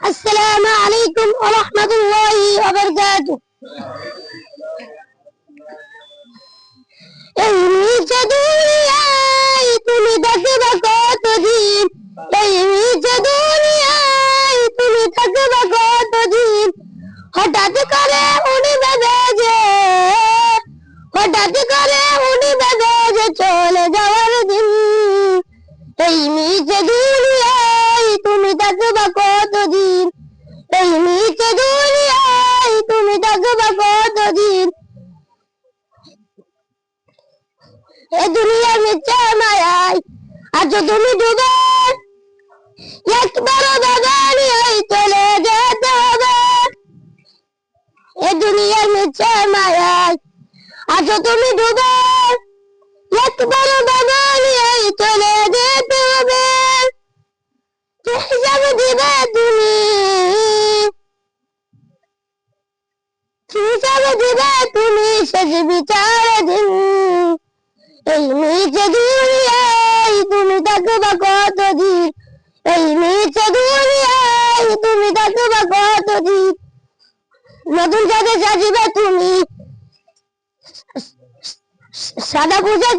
السلام عليكم ورحمة الله وبركاته এই নিচে দুনিয়ায় তুমি থাকবা কতদিন এই নিচে দুনিয়ায় তুমি থাকবা কতদিন হঠাৎ করে উনি ভেবে যে হঠাৎ করে উনি ভেবে যে চলে যাওয়ার দিন এই নিচে দুনিয়ায় তুমি থাকবা কতদিন এই নিচে দুনিয়ায় তুমি থাকবা কতদিন? এ দুনিয়ার নিচে মায়ায়, আজ তুমি ডুবে। একবার বাগানি হয়ে চলে যেতে হবে। এ দুনিয়ার নিচে মায়ায়, আজ তুমি ডুবে। একবার বাগানি হয়ে চলে যেতে হবে। হিসাব দিবে তুমি হিসাব দিবে, তুমি শেষ বিচার দিন এই নিচে দুনিয়ায় তুমি থাকবা কতদিন? এই নিচে দুনিয়ায় তুমি থাকবা কতদিন? নতুন সাথে সাজিবে তুমি। সাদা বলে